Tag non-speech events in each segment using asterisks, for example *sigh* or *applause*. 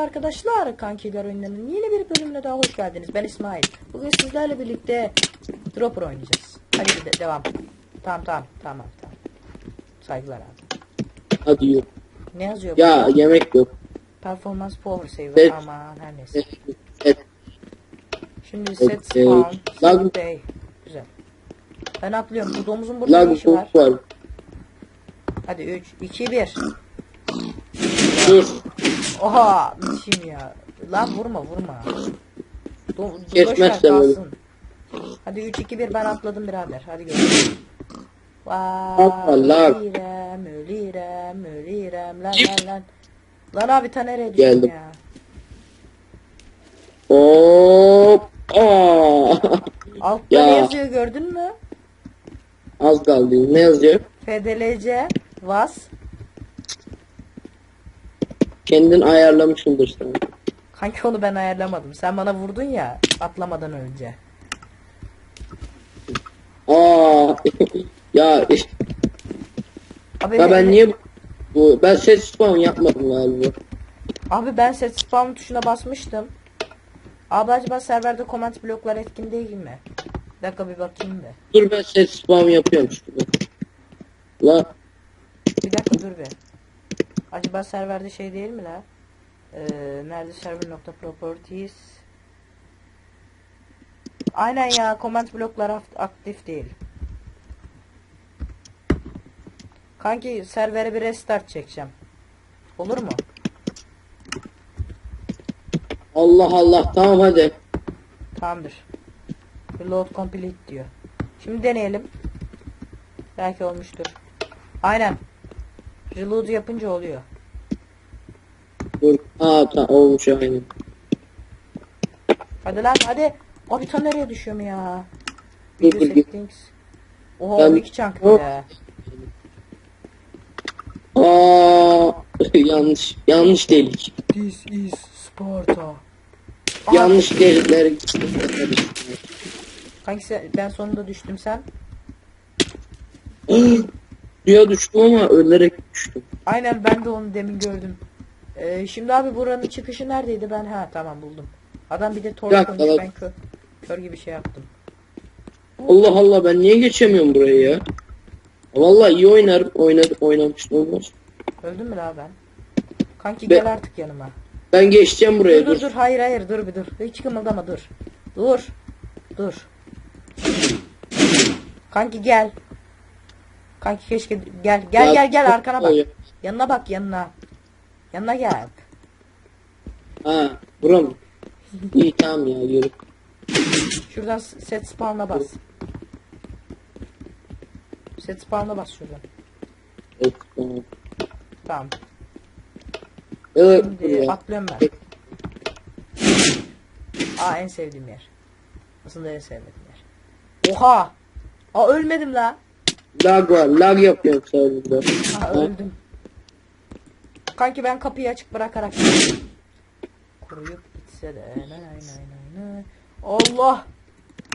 arkadaşlar kankiler oyunlarının yeni bir bölümüne daha hoş geldiniz. Ben İsmail. Bugün sizlerle birlikte Dropper oynayacağız. Hadi de- devam. Tamam tamam tamam tamam. Saygılar abi. Hadi yürü. Ne yazıyor Ya burada? yemek yok. Performance power saver. Evet. Aman her neyse. Evet. Şimdi set Evet. spawn. Set day. Güzel. Ben atlıyorum. Bu domuzun burada Lag işi var? var. Hadi 3, 2, 1. Dur. Oha biçim ya. Lan vurma vurma. Do Geçmezse böyle. Hadi 3 2 1 ben atladım birader. Hadi görüşürüz. Vay ölürem ölürem ölürem lan lan lan. Lan abi ta nereye düştün Geldim. ya? Hop. Altta Ya. ne yazıyor gördün mü? Az kaldı. Ne yazıyor? FDLC VAS Kendin ayarlamışsındır sen. Kanki onu ben ayarlamadım. Sen bana vurdun ya atlamadan önce. Aa. *laughs* ya Abi, ya ben niye bu ben ses spam yapmadım galiba. Abi ben set spam tuşuna basmıştım. Abi acaba serverde comment bloklar etkin değil mi? Bir dakika bir bakayım da. Dur ben ses spam yapıyorum şurada. La Bir dakika dur bir. Acaba serverde şey değil mi la? Ee, nerede server nokta properties? Aynen ya comment bloklar aft- aktif değil. Kanki servere bir restart çekeceğim. Olur mu? Allah Allah tamam hadi. Tamamdır. Reload complete diyor. Şimdi deneyelim. Belki olmuştur. Aynen. Reload yapınca oluyor. Dur. Aa tamam olmuş aynı. Hadi lan hadi. Abi ta nereye düşüyorum ya? Dur, Video dur, settings. Oha Ben- iki chunk Hop. bile. Aa *laughs* yanlış yanlış delik. This is Sparta. Yanlış delikler. Kanki sen- ben sonunda düştüm sen. *laughs* Suya düştüm ama ölerek düştüm. Aynen ben de onu demin gördüm. Ee, şimdi abi buranın çıkışı neredeydi ben? Ha tamam buldum. Adam bir de tor Bir dakika, koymuş bak. ben kö kör gibi şey yaptım. Allah Allah ben niye geçemiyorum burayı ya? Vallahi iyi oynar oynar oynamıştım olmaz. Öldün mü la ben? Kanki Be- gel artık yanıma. Ben geçeceğim buraya Dur dur. dur dur hayır hayır dur bir dur. Hiç kımıldama dur. Dur. Dur. Kanki gel. Kanki keşke gel gel Ya, gel gel arkana bak. Yanına bak yanına. Yanına gel. Ha buram. İyi tamam ya yürü. Şuradan set spawn'a bas. Set spawn'a bas şuradan. Evet, tamam. Tamam. Evet, dur Şimdi atlıyorum ben. Aa en sevdiğim yer. Aslında en sevmediğim yer. Oha! Aa ölmedim la. Lag var lag yapıyorum serverda. Aa Ha? öldüm. Kanki ben kapıyı açık bırakarak kuruyup gitse de nay nay nay nay nay. Allah!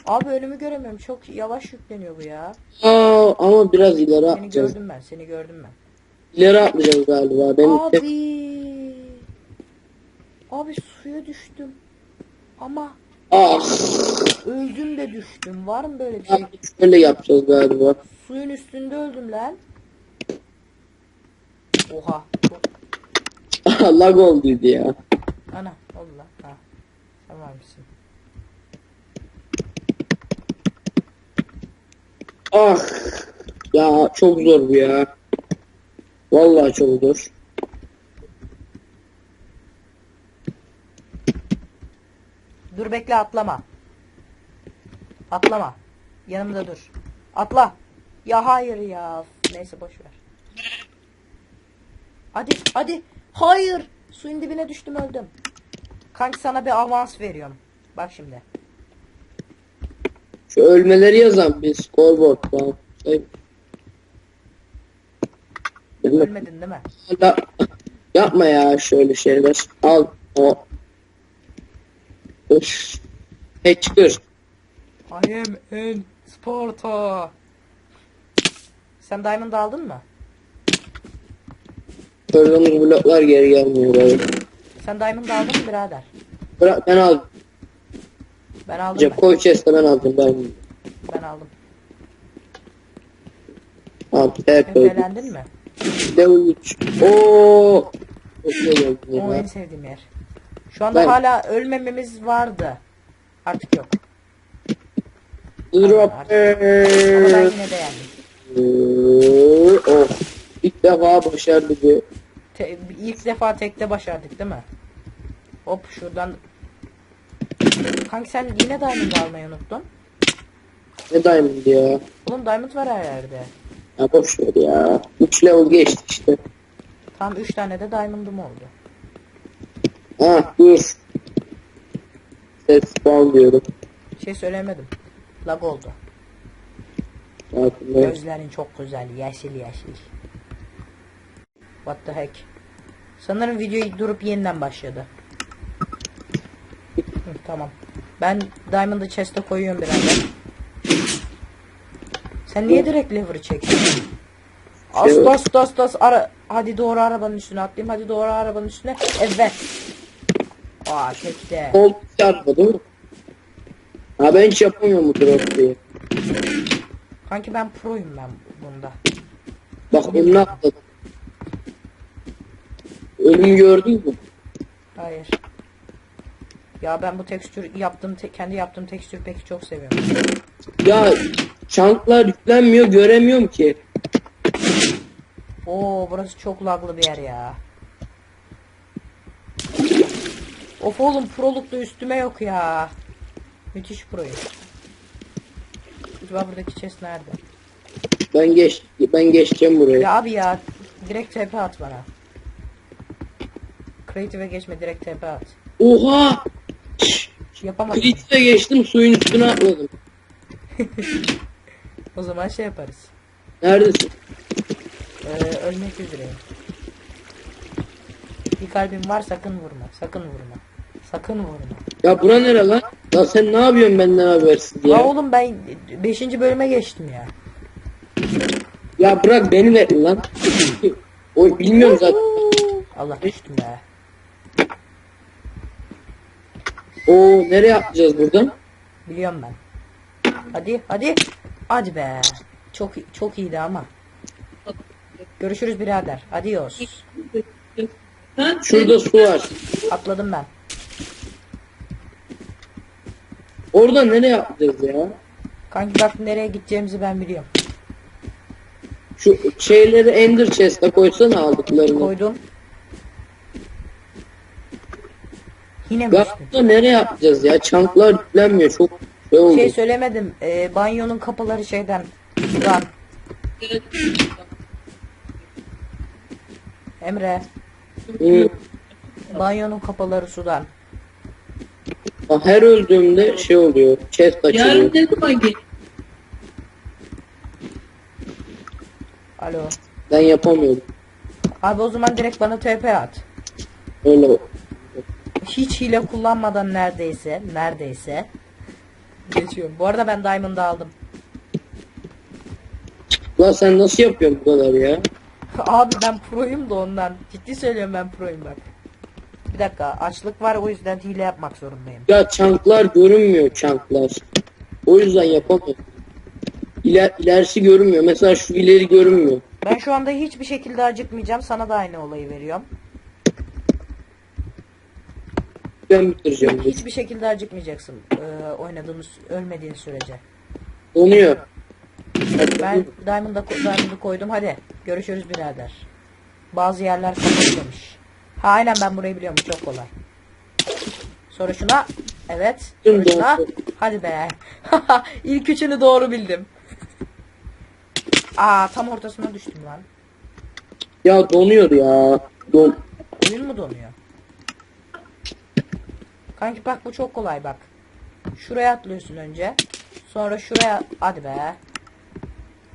Abi önümü göremiyorum. Çok yavaş yükleniyor bu ya. Aa, ama biraz ileri Seni atlayacağız. gördüm ben. Seni gördüm ben. İleri atlayacağız galiba. Tek Abi. Abi suya düştüm. Ama ah, öldüm de düştüm. Var mı böyle bir şey? şöyle yapacağız galiba. Suyun üstünde öldüm lan. Oha. *laughs* lag olduydu ya. Ana oldu lan. Ha. Var mısın? Ah ya çok zor bu ya. Vallahi çok zor. Dur bekle atlama. Atlama. Yanımda dur. Atla. Ya hayır ya. Neyse boş ver. Hadi hadi. Hayır. Suyun dibine düştüm öldüm. Kanki sana bir avans veriyorum. Bak şimdi. Şu ölmeleri yazan bir scoreboard falan. Şey? Ölmedin değil mi? Da- yapma ya şöyle şeyler. Al o. Üf. Hey çıkır. I am in Sparta. Sen Diamond aldın mı? Kırdığımız bloklar geri gelmiyor böyle. Sen diamond aldın mı birader? Bırak ben aldım. Ben aldım. Cep koy chest'e ben aldım ben. ben aldım. Al hep koydum. Öfelendin mi? Level 3. Oo. Çok iyi geldi O en sevdiğim yer. Şu anda Ben- hala ölmememiz vardı. Artık yok. Drop. Ama ben yine de yendim. Oh. İlk defa başardı bu. Te- ilk defa tekte başardık değil mi? Hop şuradan. Kanka sen yine diamond almayı unuttun. Ne diamond ya? Oğlum diamond var her yerde. Ya boş ver ya. 3 level geçti işte. Tam 3 tane de diamond'ım oldu. Ha dur. Ses spawn diyorum. Şey söylemedim. Lag oldu. Gözlerin çok güzel. Yeşil yeşil. What the heck? Sanırım video durup yeniden başladı. Hı, tamam. Ben Diamond'ı chest'e koyuyorum birader. Sen niye direkt lever'ı çektin? As Şey- as as as ara hadi doğru arabanın üstüne atlayayım hadi doğru arabanın üstüne evet Aa çekti Kol çarpma değil mi? Ha ben hiç yapamıyorum bu drop diye. Kanki ben proyum ben bunda Bak önüne atladım. Ölümü gördün mü? Hayır Ya ben bu tekstür yaptığım te- kendi yaptığım tekstür peki çok seviyorum Ya çanklar yüklenmiyor göremiyorum ki. Oo burası çok laglı bir yer ya. Of oğlum proluk da üstüme yok ya. Müthiş proyum. Acaba buradaki chest nerede? Ben geç ben geçeceğim buraya. Ya abi ya direkt TP at bana. Creative'e geçme direkt TP at. Oha! Yapamadım. Kritik'e geçtim suyun üstüne atladım. *laughs* O zaman şey yaparız. Neredesin? Ee, ölmek üzereyim. Bir kalbim var sakın vurma. Sakın vurma. Sakın vurma. Ya bura nere lan? Ya sen ne yapıyorsun benden habersiz Ya ya? oğlum ben 5. bölüme geçtim ya. Ya bırak beni ver lan. o bilmiyorum zaten. Allah düştüm be. O nereye atlayacağız buradan? Biliyorum ben. Hadi hadi. Hadi be. Çok çok iyiydi ama. Görüşürüz birader. Adios. Şurada su var. Atladım ben. Orada nereye atlayacağız ya? Kanki bak nereye gideceğimizi ben biliyorum. Şu şeyleri Ender Chest'e koysana aldıklarını. Koydum. Yine mi nereye atlayacağız ya? Çanklar yüklenmiyor. Çok şey oldu. Şey söylemedim. Ee, banyonun kapıları şeyden. Sudan. Emre. Hı. Banyonun kapıları sudan. Her öldüğümde şey oluyor. Chest açılıyor. Yarın ne zaman? Alo. Ben yapamıyorum. Abi o zaman direkt bana TP at. Öyle. Hiç hile kullanmadan neredeyse, neredeyse geçiyorum. Bu arada ben Diamond'ı aldım. Lan sen nasıl yapıyorsun bu kadar ya? *laughs* Abi ben proyum da ondan. Ciddi söylüyorum ben proyum bak. Bir dakika açlık var o yüzden hile yapmak zorundayım. Ya çanklar görünmüyor çanklar. O yüzden yapamıyorum. İler, ilerisi görünmüyor. Mesela şu ileri görünmüyor. Ben şu anda hiçbir şekilde acıkmayacağım. Sana da aynı olayı veriyorum. Ben bitireceğim. Hiçbir şekilde acıkmayacaksın. Ee, oynadığımız ölmediğin sürece. Donuyor. Ben Diamond'a Diamond'ı koydum. Hadi görüşürüz birader. Bazı yerler kapatılmış. Aynen ben burayı biliyorum. Bu çok kolay. Sonra şuna. Evet. Sonra şuna. Hadi be. *laughs* İlk üçünü doğru bildim. Aa tam ortasına düştüm lan. Ya donuyor ya. Don. Oyun mu donuyor? Kanki bak bu çok kolay bak. Şuraya atlıyorsun önce. Sonra şuraya hadi be.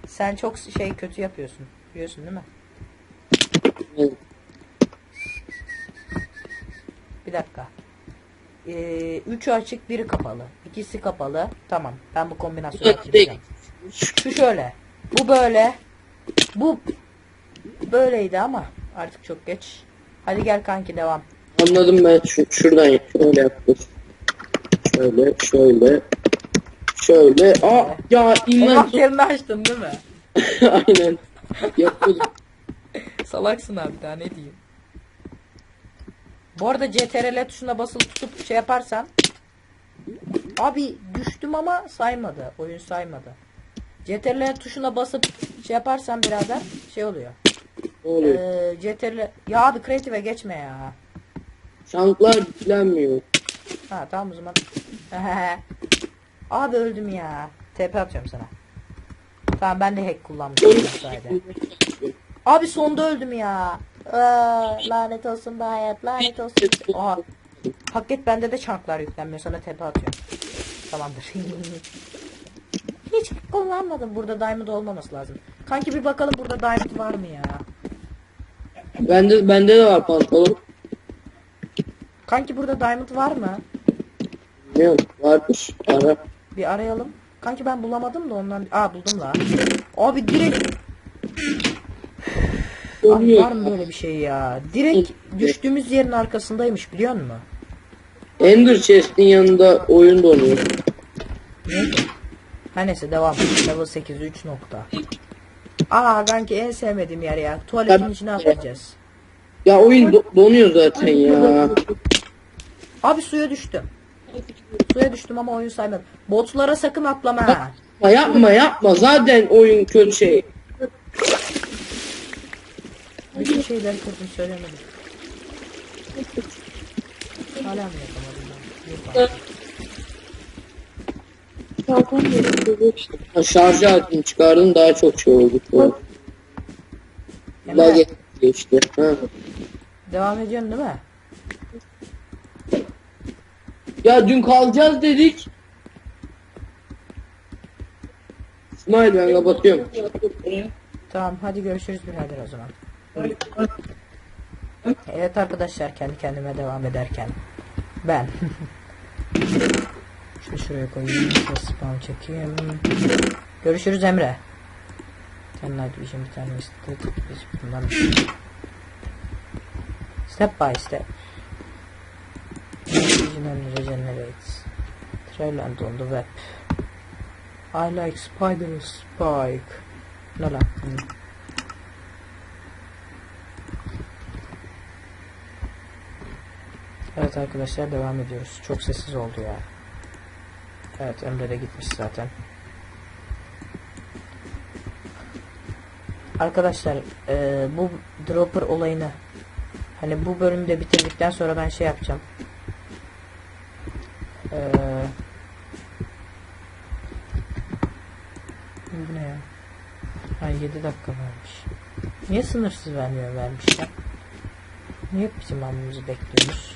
Sen çok şey kötü yapıyorsun. Biliyorsun değil mi? Evet. Bir dakika. Ee, üçü açık biri kapalı. İkisi kapalı. Tamam. Ben bu kombinasyonu hatırlayacağım. Şu şöyle. Bu böyle. Bu böyleydi ama artık çok geç. Hadi gel kanki devam. Anladım ben şu, şuradan yap- şöyle yaptım. Şöyle şöyle. Şöyle. Aa ya inlan. Envanterini açtın değil mi? *laughs* Aynen. Yapıyordum. *laughs* Salaksın abi daha ne diyeyim. Bu arada CTRL tuşuna basılı tutup şey yaparsan Abi düştüm ama saymadı. Oyun saymadı. CTRL tuşuna basıp şey yaparsan birader şey oluyor. Ne oluyor? Ee, CTRL ya abi kreative geçme ya. Şanklar yüklenmiyor. Ha tamam o zaman. *laughs* abi öldüm ya. TP atıyorum sana. Tamam ben de hack kullanmışım. Abi sonda öldüm ya. Aa, lanet olsun bu hayat lanet olsun. Oha. Paket bende de çanklar yüklenmiyor sana tepe atıyorum. Tamamdır. *laughs* Hiç kullanmadım. Burada diamond olmaması lazım. Kanki bir bakalım burada diamond var mı ya? Bende bende de var pantolon. Kanki burada diamond var mı? Bilmiyorum. Vardır. Ara. Bir arayalım. Kanki ben bulamadım da ondan. Aa buldum la. Abi direkt Abi var mı böyle bir şey ya? Direkt düştüğümüz yerin arkasındaymış biliyor musun? Ender chest'in yanında oyun donuyor. Her neyse devam. Level 8 3 nokta. Aa kanki en sevmediğim yer ya. Tuvaletin içine atlayacağız. Ya oyun do- donuyor zaten ya. Abi suya düştüm. Suya düştüm ama oyun saymadım. Botlara sakın atlama ha. Yapma yapma yapma. Zaten oyun kötü şey. Bütün şeyleri kırdım söylemedim. Hala mı yapamadım ben? Yok abi. Ha, şarj aletini çıkardın daha çok şey oldu. Daha Emre, geçti. Ha. devam ediyorsun değil mi? Ya dün kalacağız dedik. İsmail ben kapatıyorum. Tamam hadi görüşürüz birader o zaman. Evet arkadaşlar kendi kendime devam ederken ben şunu şuraya koyayım şöyle spam çekeyim. Görüşürüz Emre. Sen Night Vision bir tane istedik biz bundan step by step. Vision regenerates Trail on the web. I like spider spike. Ne lan Evet arkadaşlar devam ediyoruz. Çok sessiz oldu ya. Evet Emre de gitmiş zaten. Arkadaşlar eee, bu dropper olayını hani bu bölümde bitirdikten sonra ben şey yapacağım. Eee bu ne ya? Ha 7 dakika vermiş. Niye sınırsız vermiyor vermişler? Niye bizim almamızı bekliyoruz?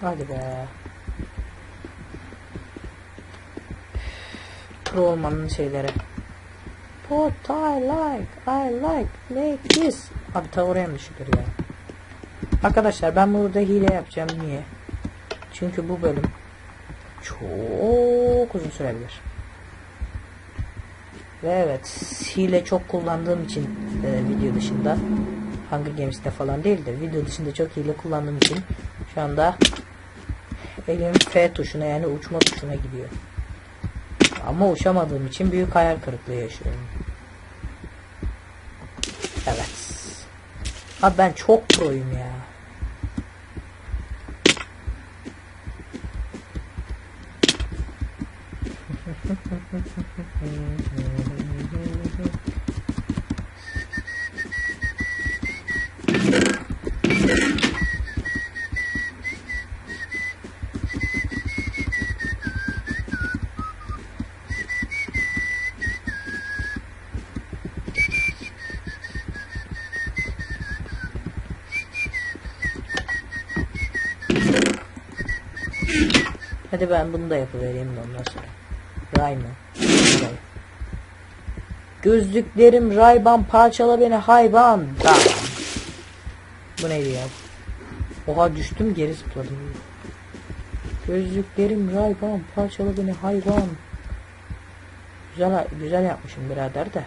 Hadi be. Pro olmanın şeyleri. What I like, I like, make this. Abi tavır yanlışıdır ya. Arkadaşlar ben burada hile yapacağım. Niye? Çünkü bu bölüm çok uzun sürebilir. Ve evet hile çok kullandığım için e, video dışında Hunger Games'te falan değil de video dışında çok hile kullandığım için şu anda elim F tuşuna yani uçma tuşuna gidiyor. Ama uçamadığım için büyük hayal kırıklığı yaşıyorum. Evet. Abi ben çok proyum ya. *laughs* Hadi ben bunu da yapıvereyim de ondan sonra. Ray mı? Gözlüklerim Rayban parçala beni hayvan. Bu neydi ya? Oha düştüm geri zıpladım. Gözlüklerim rayban parçalı beni hayvan. Güzel güzel yapmışım birader de.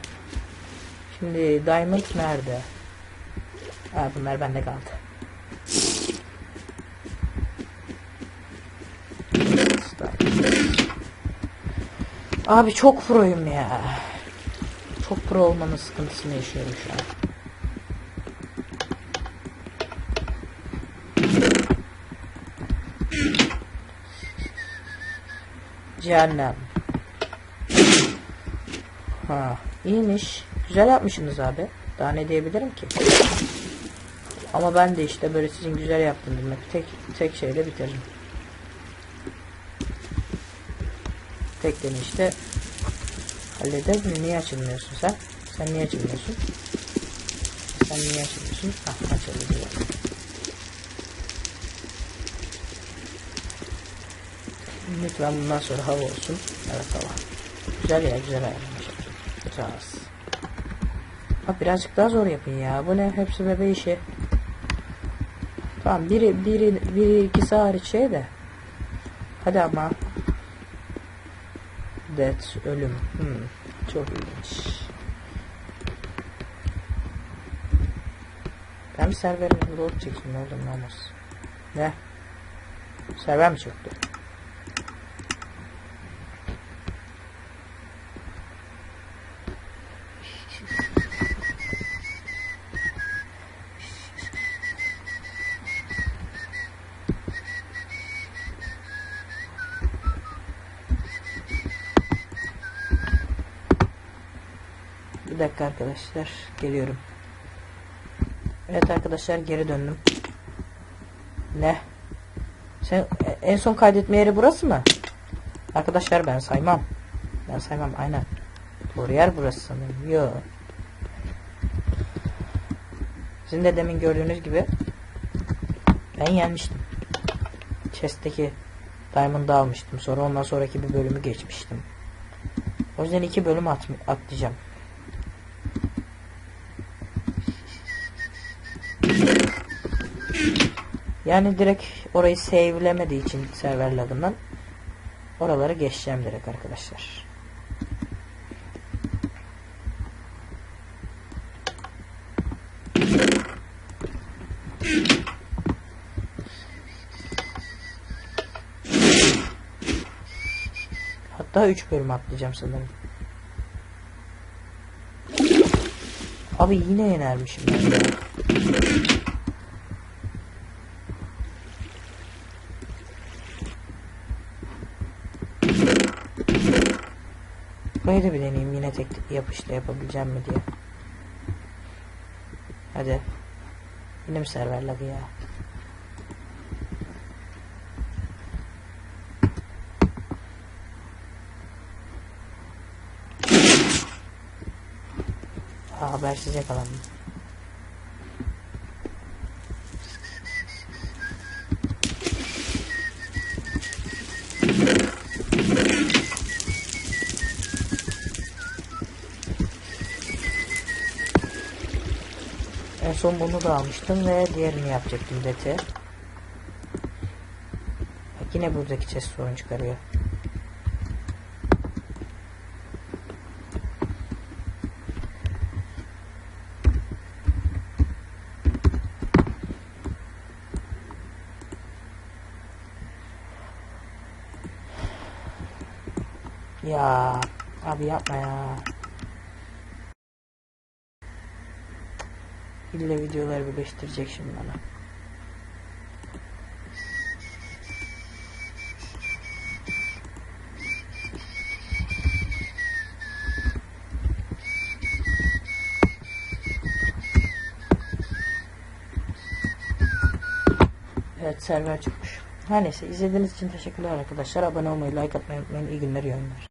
Şimdi diamond nerede? Ha bunlar bende kaldı. Abi çok proyum ya. Çok pro olmanın sıkıntısını yaşıyorum şu an. Cehennem. Ha, iyiymiş. Güzel yapmışsınız abi. Daha ne diyebilirim ki? Ama ben de işte böyle sizin güzel yaptığınız tek tek şeyle bitiririm. Tek denişte halleder Niye açılmıyorsun sen? Sen niye açılmıyorsun? Sen niye açılmıyorsun? Hah açıldı diyor. Lütfen bundan sonra hava olsun. Evet hava. Güzel ya güzel ayarlamış. Biraz. Bak birazcık daha zor yapın ya. Bu ne? Hepsi bebe işi. Tamam biri biri biri ikisi hariç şey de. Hadi ama. Death ölüm. Hmm, çok ilginç. Ben serverin load çekeyim ne olmaz. Ne? Server mi çöktü? Bir dakika arkadaşlar geliyorum. Evet arkadaşlar geri döndüm. Ne? Sen en son kaydetme yeri burası mı? Arkadaşlar ben saymam. Ben saymam aynen. Doğru yer burası sanırım. Yo. Sizin de demin gördüğünüz gibi ben yenmiştim. Chest'teki Diamond'ı almıştım. Sonra ondan sonraki bir bölümü geçmiştim. O yüzden iki bölüm at atlayacağım. Yani direkt orayı save'lemediği için server lagından oraları geçeceğim direkt arkadaşlar. Hatta 3 bölüm atlayacağım sanırım. Abi yine yenermişim ben Burayı da bir deneyeyim yine tek yapışla yapabileceğim mi diye. Hadi. Yine mi server lagı ya? Aa, habersiz yakalandım. Son bunu da almıştım ve diğerini yapacaktım dete. Bak yine buradaki chest sorun çıkarıyor. Ya abi yapma ya. İlle videoları birleştirecek şimdi bana. Evet server çıkmış. Her neyse izlediğiniz için teşekkürler arkadaşlar. Abone olmayı, like atmayı unutmayın. İyi günler, iyi oyunlar.